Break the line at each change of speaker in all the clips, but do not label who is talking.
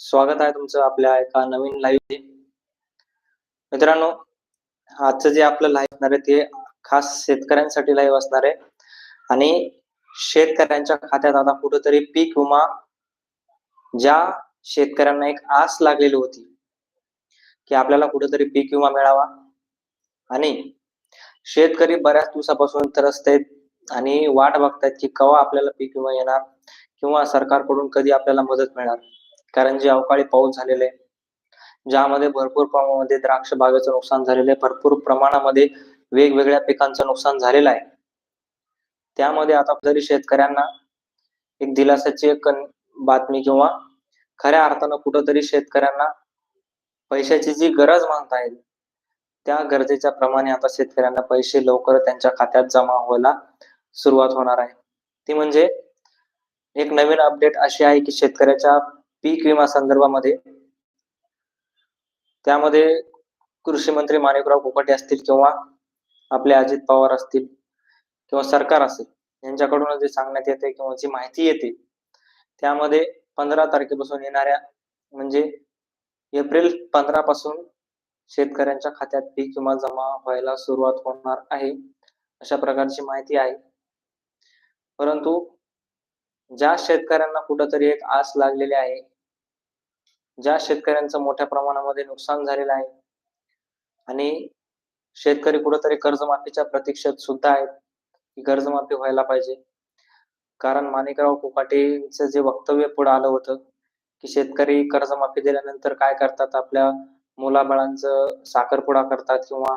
स्वागत आहे तुमचं आपल्या एका नवीन लाईव्ह मित्रांनो आजचं जे आपलं लाईव्ह असणार आहे ते खास शेतकऱ्यांसाठी लाईव्ह असणार आहे. आणि शेतकऱ्यांच्या खात्यात आता कुठंतरी पीक विमा ज्या शेतकऱ्यांना एक आस लागलेली होती की आपल्याला कुठेतरी पीक विमा मिळावा. आणि शेतकरी बऱ्याच दिवसापासून त्रस्त आहेत आणि वाट बघतायत की केव्हा आपल्याला पीक विमा येणार किंवा सरकारकडून कधी आपल्याला मदत मिळणार. कारण जे अवकाळी पाऊस झालेले आहे, ज्यामध्ये भरपूर प्रमाणामध्ये द्राक्ष बागेचं नुकसान झालेलं आहे भरपूर प्रमाणामध्ये वेगवेगळ्या पिकांचं नुकसान झालेलं आहे. त्यामध्ये आता जरी शेतकऱ्यांना एक दिलासाची एक बातमी किंवा खऱ्या अर्थानं कुठंतरी शेतकऱ्यांना पैशाची जी गरज म्हणता येईल त्या गरजेच्या प्रमाणे आता शेतकऱ्यांना पैसे लवकर त्यांच्या खात्यात जमा व्हायला सुरुवात होणार आहे. ती म्हणजे एक नवीन अपडेट अशी आहे की शेतकऱ्याच्या पीक विमा संदर्भामध्ये. त्यामध्ये कृषी मंत्री माणिकराव कोकाटे असतील किंवा आपले अजित पवार असतील किंवा सरकार असेल यांच्याकडून जे सांगण्यात येते किंवा जी माहिती येते त्यामध्ये पंधरा तारखेपासून येणाऱ्या म्हणजे एप्रिल पंधरा पासून शेतकऱ्यांच्या खात्यात पीक विमा जमा व्हायला सुरुवात होणार आहे अशा प्रकारची माहिती आहे. परंतु ज्या शेतकऱ्यांना कुठंतरी एक आस लागलेली आहे ज्या शेतकऱ्यांचं मोठ्या प्रमाणामध्ये नुकसान झालेलं आहे आणि शेतकरी कुठंतरी कर्जमाफीच्या प्रतीक्षेत सुद्धा आहेत की कर्जमाफी व्हायला पाहिजे. कारण माणिकराव कोकाटेचं जे वक्तव्य पुढे आलं होतं की शेतकरी कर्जमाफी दिल्यानंतर काय करतात? आपल्या मुलाबाळांचं साखरपुडा करतात किंवा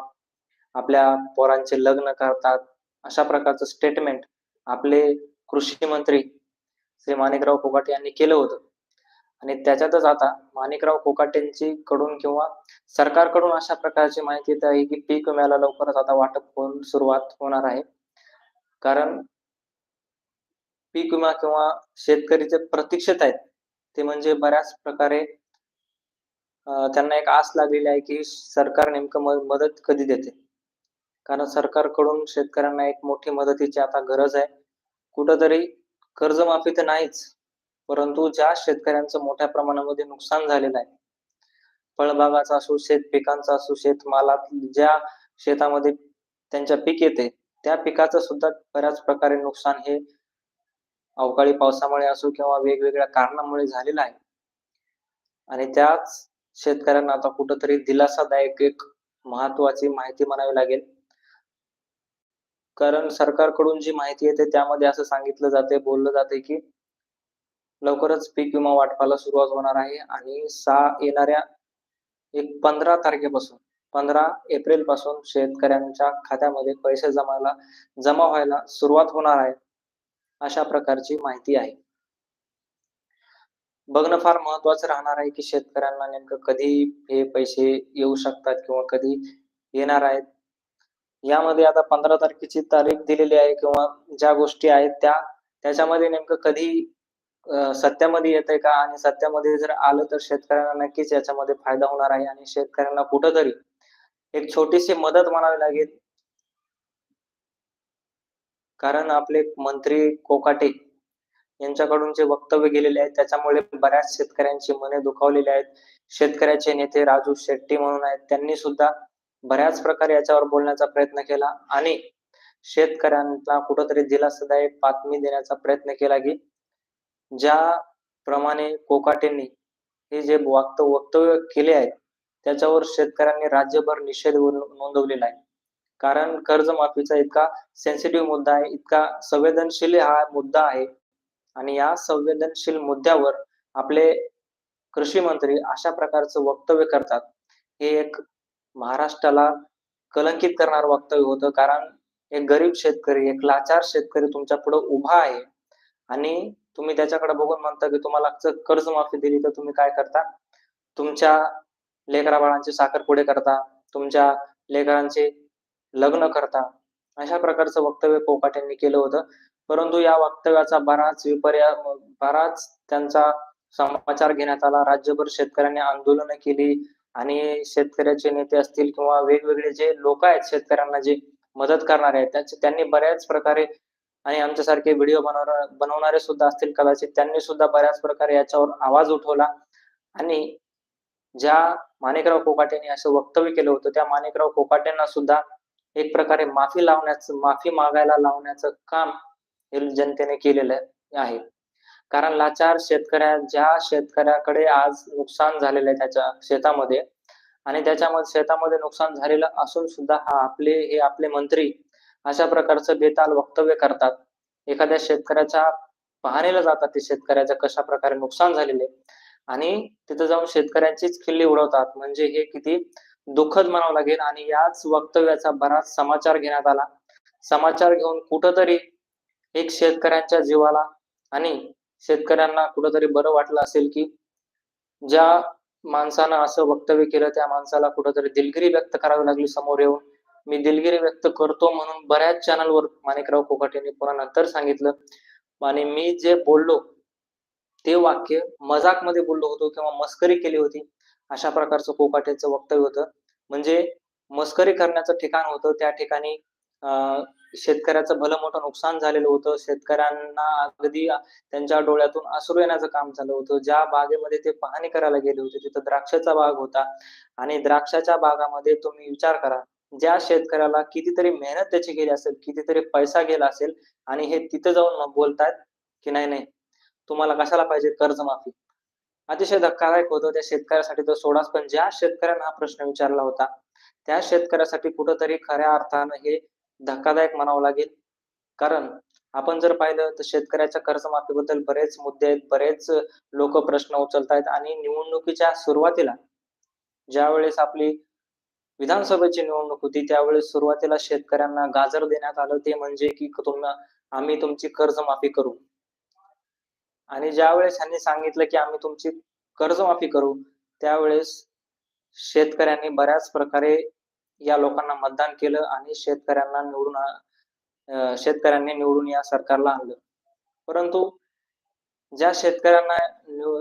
आपल्या पोरांचे लग्न करतात. अशा प्रकारचं स्टेटमेंट आपले कृषी मंत्री श्री माणिकराव कोकाटे यांनी केलं होतं. आणि त्याच्यातच आता माणिकराव कोकाटेंची कडून किंवा सरकारकडून अशा प्रकारची माहिती येत आहे की पीक विम्याला लवकरच आता वाटप होऊन सुरुवात होणार आहे. कारण पीक विमा किंवा शेतकरी जे प्रतीक्षित आहेत ते म्हणजे बऱ्याच प्रकारे त्यांना एक आस लागलेली आहे की सरकार नेमकं मदत कधी देते. कारण सरकारकडून शेतकऱ्यांना एक मोठी मदतीची आता गरज आहे. कुठंतरी कर्जमाफी तर नाहीच परंतु ज्या शेतकऱ्यांचं मोठ्या प्रमाणामध्ये नुकसान झालेलं आहे फळबागाचा असो शेत पिकांचा असो शेतमालात ज्या शेतामध्ये त्यांच्या पीक येते त्या पिकाचं सुद्धा बऱ्याच प्रकारे नुकसान हे अवकाळी पावसामुळे असो किंवा वेगवेगळ्या कारणामुळे झालेलं आहे. आणि त्याच शेतकऱ्यांना आता कुठंतरी दिलासादायक एक महत्वाची माहिती म्हणावी लागेल. कारण सरकारकडून जी माहिती येते त्यामध्ये असं सांगितलं जाते बोललं जाते की लवकरच पीक विमा वाटपाला सुरुवात होणार आहे आणि सहा येणाऱ्या एक पंधरा तारखेपासून पंधरा एप्रिलपासून शेतकऱ्यांच्या खात्यामध्ये पैसे जमायला जमा व्हायला सुरुवात होणार आहे अशा प्रकारची माहिती आहे. बघणं फार महत्वाचं राहणार आहे की शेतकऱ्यांना नेमकं कधी हे पैसे येऊ शकतात किंवा कधी येणार आहेत. यामध्ये आता पंधरा तारखेची तारीख दिलेली आहे किंवा ज्या गोष्टी आहेत त्या त्याच्यामध्ये नेमकं कधी सत्यामध्ये सत्यामध्ये येतंय का? आणि सत्यामध्ये जर आलं तर शेतकऱ्यांना नक्कीच याच्यामध्ये फायदा होणार आहे आणि शेतकऱ्यांना कुठंतरी एक छोटीशी मदत म्हणावी लागेल. कारण आपले मंत्री कोकाटे यांच्याकडून जे वक्तव्य गेलेले आहेत त्याच्यामुळे बऱ्याच शेतकऱ्यांची मने दुखावलेली आहेत. शेतकऱ्याचे नेते राजू शेट्टी म्हणून आहेत त्यांनी सुद्धा बऱ्याच प्रकारे याच्यावर बोलण्याचा प्रयत्न केला आणि शेतकऱ्यांना कुठंतरी दिलासदायक बातमी देण्याचा प्रयत्न केला की ज्या प्रमाणे कोकाटेंनी हे जे वक्त वक्तव्य केले आहे त्याच्यावर शेतकऱ्यांनी राज्यभर निषेध नोंदवलेला आहे. कारण कर्जमाफीचा इतका सेन्सिटिव्ह मुद्दा आहे इतका संवेदनशील हा मुद्दा आहे आणि या संवेदनशील मुद्द्यावर आपले कृषी मंत्री अशा प्रकारचं वक्तव्य करतात हे एक महाराष्ट्राला कलंकित करणार वक्तव्य होतं. कारण एक गरीब शेतकरी एक लाचार शेतकरी तुमच्यापुढे उभा आहे. आणि तुम्ही त्याच्याकडे बघून म्हणता की तुम्हाला जर कर्जमाफी दिली तर तुम्ही काय करता? तुमच्या लेकरा बाळांचे साखरपुडे करता. तुमच्या लेकरांचे लग्न करता. अशा प्रकारचं वक्तव्य कोकाट यांनी केलं होतं. परंतु या वक्तव्याचा बराच विपर्या बराच त्यांचा समाचार घेण्यात आला. राज्यभर शेतकऱ्यांनी आंदोलन केली. आणि शेतकऱ्याचे नेते असतील किंवा वेगवेगळे जे लोक आहेत शेतकऱ्यांना जे मदत करणारे आहेत त्यांचे त्यांनी बऱ्याच प्रकारे आणि आमच्यासारखे व्हिडिओ बनवणार बनवणारे सुद्धा असतील कदाचित. त्यांनी सुद्धा बऱ्याच प्रकारे याच्यावर आवाज उठवला. आणि ज्या माणिकराव कोकाटेंनी असं वक्तव्य केलं होतं त्या माणिकराव कोकाटेंना सुद्धा एक प्रकारे माफी लावण्याचं माफी मागायला लावण्याचं काम हे जनतेने केलेलं आहे. कारण लाचार शेतकऱ्या ज्या शेतकऱ्याकडे आज नुकसान झालेलं आहे त्याच्या शेतामध्ये आणि त्याच्यामध्ये शेतामध्ये नुकसान झालेलं असून सुद्धा हा आपले हे आपले मंत्री अशा प्रकारचं बेताल वक्तव्य करतात. एखाद्या शेतकऱ्याच्या पाहणीला जातात ते शेतकऱ्याचं कशा प्रकारे नुकसान झालेले आणि तिथं जाऊन शेतकऱ्यांचीच खिल्ली उडवतात. म्हणजे हे किती दुःखद म्हणावं लागेल आणि याच वक्तव्याचा बराच समाचार घेण्यात आला. समाचार घेऊन कुठंतरी एक शेतकऱ्यांच्या जीवाला आणि शेतकऱ्यांना कुठंतरी बरं वाटलं असेल की ज्या माणसानं असं वक्तव्य केलं त्या माणसाला कुठंतरी दिलगिरी व्यक्त करावी लागली समोर येऊन. मी दिलगिरी व्यक्त करतो म्हणून बऱ्याच चॅनलवर माणिकराव कोकाट यांनी पुन्हा नंतर सांगितलं. आणि मी जे बोललो ते वाक्य मजाकमध्ये बोललो होतो किंवा मस्करी केली होती अशा प्रकारचं कोकाटेचं वक्तव्य होतं. म्हणजे मस्करी करण्याचं ठिकाण होतं त्या ठिकाणी शेतकऱ्याचं भलं मोठं नुकसान झालेलं होतं. शेतकऱ्यांना अगदी त्यांच्या डोळ्यातून आसरू येण्याचं काम झालं होतं. ज्या बागेमध्ये ते पाहणी करायला गेले होते तिथं द्राक्षाचा बाग होता. आणि द्राक्षाच्या बागामध्ये तुम्ही विचार करा ज्या शेतकऱ्याला कितीतरी मेहनत त्याची गेली असेल कितीतरी पैसा गेला असेल आणि हे तिथं जाऊन बोलतायत की नाही नाही तुम्हाला कशाला पाहिजे कर्जमाफी? अतिशय धक्कादायक होतं. त्या शेतकऱ्यासाठी तर सोडाच पण ज्या शेतकऱ्यांना हा प्रश्न विचारला होता त्या शेतकऱ्यासाठी कुठंतरी खऱ्या अर्थानं हे धक्कादायक म्हणावं लागेल. कारण आपण जर पाहिलं तर शेतकऱ्याच्या कर्जमाफीबद्दल बरेच मुद्दे आहेत बरेच लोक प्रश्न उचलतायत आणि निवडणुकीच्या सुरुवातीला ज्या वेळेस आपली विधानसभेची निवडणूक होती त्यावेळेस सुरुवातीला शेतकऱ्यांना गाजर देण्यात आलं ते म्हणजे की तुम्हाला आम्ही तुमची कर्जमाफी करू. आणि ज्या वेळेस सांगितलं की आम्ही तुमची कर्जमाफी करू त्यावेळेस शेतकऱ्यांनी बऱ्याच प्रकारे या लोकांना मतदान केलं आणि शेतकऱ्यांना निवडून शेतकऱ्यांनी निवडून या सरकारला आणलं. परंतु ज्या शेतकऱ्यांना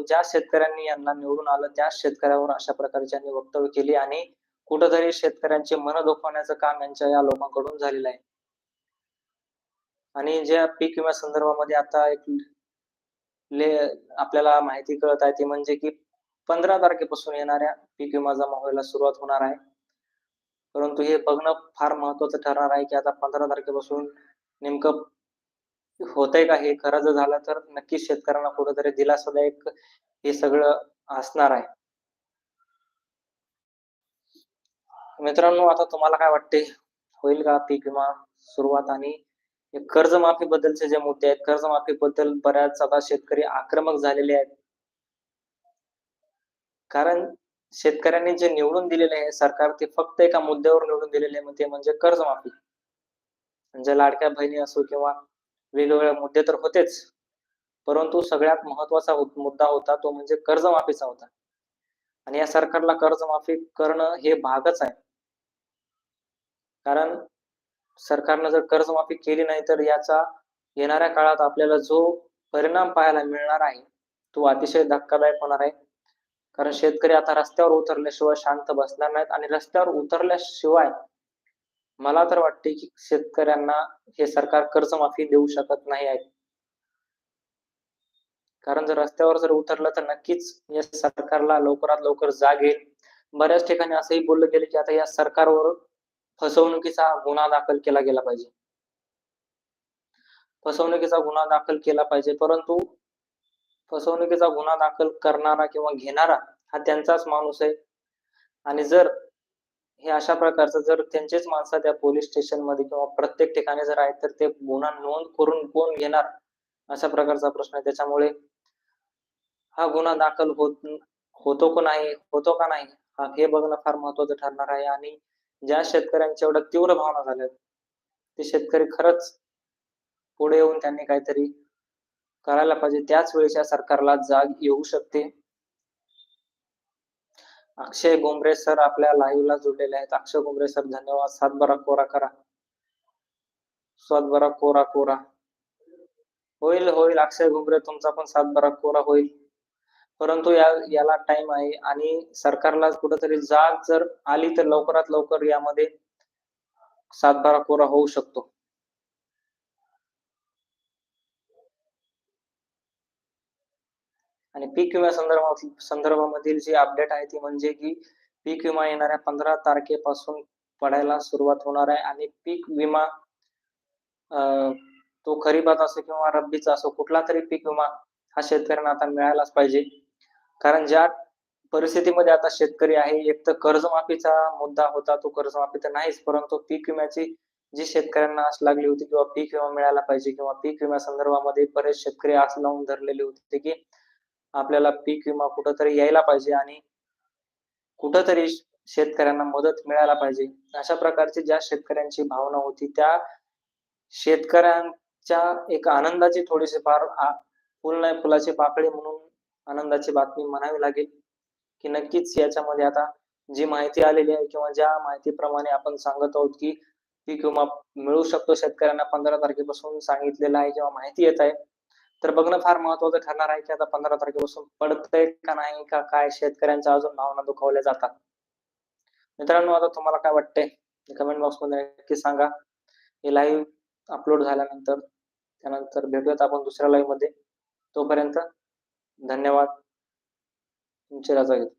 ज्या शेतकऱ्यांनी यांना निवडून आलं त्या शेतकऱ्यावर अशा प्रकारच्या वक्तव्य केली आणि कुठंतरी शेतकऱ्यांचे मन दुखवण्याचं काम यांच्या या लोकांकडून झालेलं आहे. आणि ज्या पीक विमा संदर्भामध्ये आता एक ले आपल्याला माहिती कळत आहे ती म्हणजे की पंधरा तारखेपासून येणाऱ्या पीक विमा जमा व्हायला सुरुवात होणार आहे. परंतु हे बघणं फार महत्वाचं ठरणार आहे की आता पंधरा तारखेपासून नेमकं होतंय का हे? खरं जर झालं तर नक्कीच शेतकऱ्यांना कुठेतरी दिलासादायक हे सगळं असणार आहे. मित्रांनो आता तुम्हाला काय वाटते? होईल का पीक विमा सुरुवात? आणि कर्जमाफी बद्दलचे जे मुद्दे आहेत कर्जमाफी बद्दल बऱ्याच आता शेतकरी आक्रमक झालेले आहेत. कारण शेतकऱ्यांनी जे निवडून दिलेले आहे सरकार ते फक्त एका मुद्द्यावर निवडून दिलेले आहे ते म्हणजे कर्जमाफी. म्हणजे लाडक्या बहिणी असो किंवा वेगवेगळे मुद्दे तर होतेच परंतु सगळ्यात महत्त्वाचा मुद्दा होता तो म्हणजे कर्जमाफीचा होता. आणि या सरकारला कर्जमाफी करणं हे भागच आहे. कारण सरकारनं जर कर्जमाफी केली नाही तर याचा येणाऱ्या काळात आपल्याला जो परिणाम पाहायला मिळणार आहे तो अतिशय धक्कादायक होणार आहे. कारण शेतकरी आता रस्त्यावर उतरल्याशिवाय शांत बसणार नाहीत आणि रस्त्यावर उतरल्याशिवाय मला तर वाटते की शेतकऱ्यांना हे सरकार कर्जमाफी देऊ शकत नाही आहे. कारण जर रस्त्यावर जर उतरलं तर नक्कीच या सरकारला लवकरात लवकर जाग येईल. बऱ्याच ठिकाणी असंही बोललं गेलं की आता या सरकारवर फसवणुकीचा गुन्हा दाखल केला गेला पाहिजे. फसवणुकीचा गुन्हा दाखल केला पाहिजे. परंतु फसवणुकीचा गुन्हा दाखल करणारा किंवा घेणारा हा त्यांचाच माणूस आहे. आणि जर हे अशा प्रकारचं जर त्यांचेच माणसं त्या पोलीस स्टेशनमध्ये किंवा प्रत्येक ठिकाणी जर आहेत तर ते गुन्हा नोंद करून कोण घेणार अशा प्रकारचा प्रश्न आहे. त्याच्यामुळे हा गुन्हा दाखल होत होतो का नाही होतो का नाही हा हे बघणं फार महत्वाचं ठरणार आहे. आणि ज्या शेतकऱ्यांच्या एवढ्या तीव्र भावना झाल्यात ते शेतकरी खरंच पुढे येऊन त्यांनी काहीतरी करायला पाहिजे. त्याच वेळेच्या सरकारला जाग येऊ शकते. अक्षय गोंबरे सर आपल्या लाईव्ह ला जोडलेले आहेत. अक्षय गोंबरे सर धन्यवाद. सातबारा कोरा करा. सातबारा कोरा कोरा. होईल होईल. अक्षय घुमरे तुमचा पण सातबारा कोरा होईल. परंतु या याला टाइम आहे आणि सरकारला कुठेतरी जाग जर आली तर लवकरात लवकर यामध्ये सातबारा कोरा होऊ शकतो. आणि पीक विमा संदर्भात संदर्भामधील जी अपडेट आहे ती म्हणजे की पीक विमा येणाऱ्या पंधरा तारखेपासून पडायला सुरुवात होणार आहे आणि पीक विमा अं, तो खरीपात असो किंवा रब्बीचा असो कुठला तरी पीक विमा हा शेतकऱ्यांना आता मिळायलाच पाहिजे. कारण ज्या परिस्थितीमध्ये आता शेतकरी आहे एक तर कर्जमाफीचा मुद्दा होता तो कर्जमाफी तर नाहीच परंतु पीक विम्याची जी शेतकऱ्यांना आस लागली होती किंवा पीक विमा मिळायला पाहिजे किंवा पीक विम्या संदर्भामध्ये बरेच शेतकरी आस लावून धरलेले होते की आपल्याला पीक विमा कुठंतरी यायला पाहिजे आणि कुठंतरी शेतकऱ्यांना मदत मिळायला पाहिजे. अशा प्रकारची ज्या शेतकऱ्यांची भावना होती त्या शेतकऱ्यांच्या एक आनंदाची थोडीशी फार फुल नाही फुलाची पाकळी म्हणून आनंदाची बातमी म्हणावी लागेल की नक्कीच याच्यामध्ये आता जी माहिती आलेली आहे किंवा ज्या माहितीप्रमाणे आपण सांगत आहोत की पीक विमा मिळू शकतो शेतकऱ्यांना पंधरा तारखेपासून सांगितलेलं आहे किंवा माहिती येत आहे तर बघणं फार महत्वाचं ठरणार आहे की आता पंधरा तारखेपासून पडतंय का नाही का काय शेतकऱ्यांच्या अजून भावना दुखावल्या जातात. मित्रांनो आता तुम्हाला काय वाटतंय? कमेंट बॉक्समध्ये नक्की सांगा. हे लाईव्ह अपलोड झाल्यानंतर त्यानंतर भेटूयात आपण दुसऱ्या लाईव्हमध्ये. तोपर्यंत धन्यवाद. तुमची रजा घेतो.